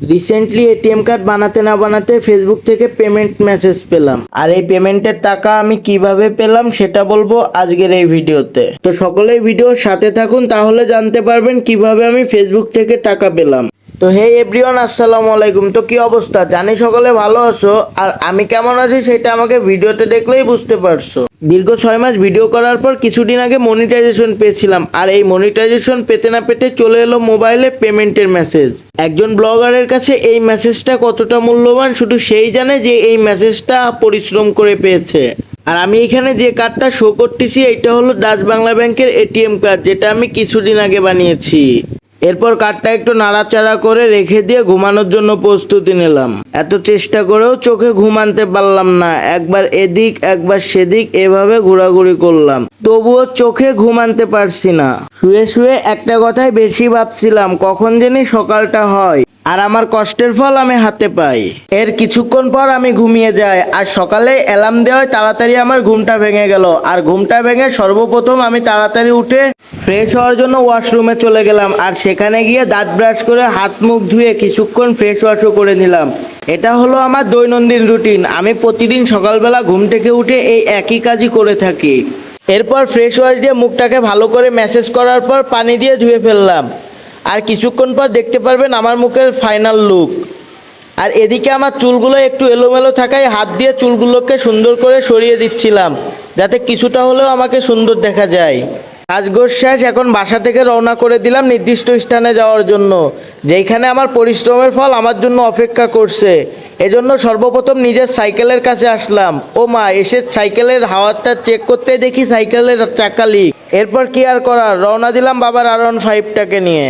Recently ATM card বানাতে না বানাতে ফেসবুক থেকে পেমেন্ট মেসেজ পেলাম। আর এই পেমেন্টের টাকা আমি কীভাবে পেলাম সেটা বলব আজকের এই ভিডিওতে। তো সকলেই ভিডিওর সাথে থাকুন, তাহলে জানতে পারবেন কীভাবে আমি ফেসবুক থেকে টাকা পেলাম। তো হে এভরিওয়ান, আসসালামু আলাইকুম। তো কি অবস্থা? জানি সকলে ভালো আছো। আর আমি কেমন আছি সেটা আমাকে ভিডিওতে দেখলেই বুঝতে পারছ। দীর্ঘ ছয় মাস ভিডিও করার পর কিছুদিন আগে মনিটাইজেশন পেয়েছিলাম। আর এই মনিটাইজেশন পেতে না পেতে চলে এলো মোবাইলে পেমেন্টের মেসেজ একজন ব্লগারের কাছে এই মেসেজটা কতটা মূল্যবান শুধু সেই জানে যে এই মেসেজটা পরিশ্রম করে পেয়েছে। আর আমি এখানে যে কার্ডটা শো করতেছি এটা হলো ডাচ বাংলা ব্যাংকের এটিএম কার্ড যেটা আমি কিছুদিন আগে বানিয়েছি। এরপর কাঠটা একটু নাড়াচাড়া করে রেখে দিয়ে ঘুমানোর জন্য প্রস্তুতি নিলাম। এত চেষ্টা করেও চোখে ঘুমানতে পারলাম না। একবার এদিক, একবার সেদিক এভাবে ঘোরাঘুরি করলাম। তবুও চোখে ঘুমানতে পারছি না। শুয়ে শুয়ে একটা কথাই বেশি ভাবছিলাম, কখন জানি সকালটা হয়। আর আমার কষ্টের ফল আমি হাতে পাই। এর কিছুক্ষণ পর আমি ঘুমিয়ে যাই, আর সকালে অ্যালার্ম দেওয়ায় তাড়াতাড়ি আমার ঘুমটা ভেঙে গেল। আর ঘুমটা ভেঙে সর্বপ্রথম আমি তাড়াতাড়ি উঠে ফ্রেশ হওয়ার জন্য ওয়াশরুমে চলে গেলাম, আর সেখানে গিয়ে দাঁত ব্রাশ করে হাত মুখ ধুয়ে কিছুক্ষণ ফ্রেশ ওয়াশও করে নিলাম। এটা হলো আমার দৈনন্দিন রুটিন আমি প্রতিদিন সকালবেলা ঘুম থেকে উঠে এই একই কাজই করে থাকি। এরপর ফ্রেশ ওয়াশ দিয়ে মুখটাকে ভালো করে ম্যাসেজ করার পর পানি দিয়ে ধুয়ে ফেললাম। আর কিছুক্ষণ পর দেখতে পারবেন আমার মুখের ফাইনাল লুক আর এদিকে আমার চুলগুলো একটু এলোমেলো থাকায় হাত দিয়ে চুলগুলোকে সুন্দর করে সরিয়ে দিচ্ছিলাম, যাতে কিছুটা হলেও আমাকে সুন্দর দেখা যায়। কাজগোজ শেষ এখন বাসা থেকে রওনা করে দিলাম নির্দিষ্ট স্থানে যাওয়ার জন্য, যেইখানে আমার পরিশ্রমের ফল আমার জন্য অপেক্ষা করছে। এজন্য সর্বপ্রথম নিজের সাইকেলের কাছে আসলাম। ও মা, এসে সাইকেলের হাওয়ারটা চেক করতে দেখি সাইকেলের চাকা লিক এরপর কি আর করার? রওনা দিলাম বাবার আর ওয়ান ফাইভটাকে নিয়ে।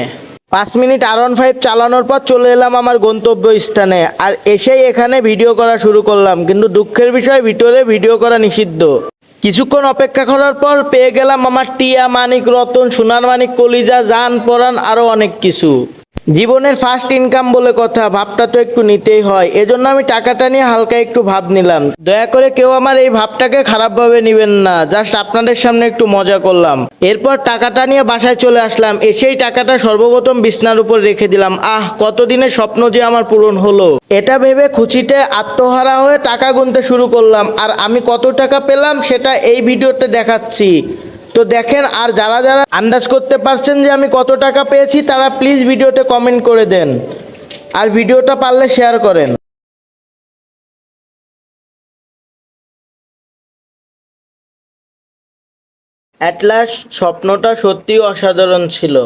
পাঁচ মিনিট আর ওয়ান ফাইভ চালানোর পর চলে এলাম আমার গন্তব্য স্থানে আর এসেই এখানে ভিডিও করা শুরু করলাম। কিন্তু দুঃখের বিষয়, ভিতরে ভিডিও করা নিষিদ্ধ। কিছুক্ষণ অপেক্ষা করার পর পেয়ে গেলাম আমার টিয়া, মানিক, রতন, সোনার মানিক, কলিজা, জান পরান আরও অনেক কিছু। জীবনের ফার্স্ট ইনকাম বলে কথা, ভাবটা তো একটু নিতেই হয়। এজন্য আমি টাকাটা নিয়ে হালকা একটু ভাব নিলাম। দয়া করে কেউ আমার এই ভাবটাকে খারাপভাবে নেবেন না। জাস্ট আপনাদের সামনে একটু মজা করলাম। এরপর টাকাটা নিয়ে বাসায় চলে আসলাম। এসেই টাকাটা সর্বপ্রথম বিছনার উপর রেখে দিলাম। আহ, কতদিনের স্বপ্ন যে আমার পূরণ হলো। এটা ভেবে খুশিতে আত্মহারা হয়ে টাকা গুনতে শুরু করলাম। আর আমি কত টাকা পেলাম সেটা এই ভিডিওতে দেখাচ্ছি। তো দেখেন, আর যারা যারা আন্দাজ করতে পারছেন যে আমি কত টাকা পেয়েছি, তারা প্লিজ ভিডিওতে কমেন্ট করে দেন। আর ভিডিওটা পারলে শেয়ার করেন। অ্যাট লাস্ট স্বপ্নটা সত্যিই অসাধারণ ছিল।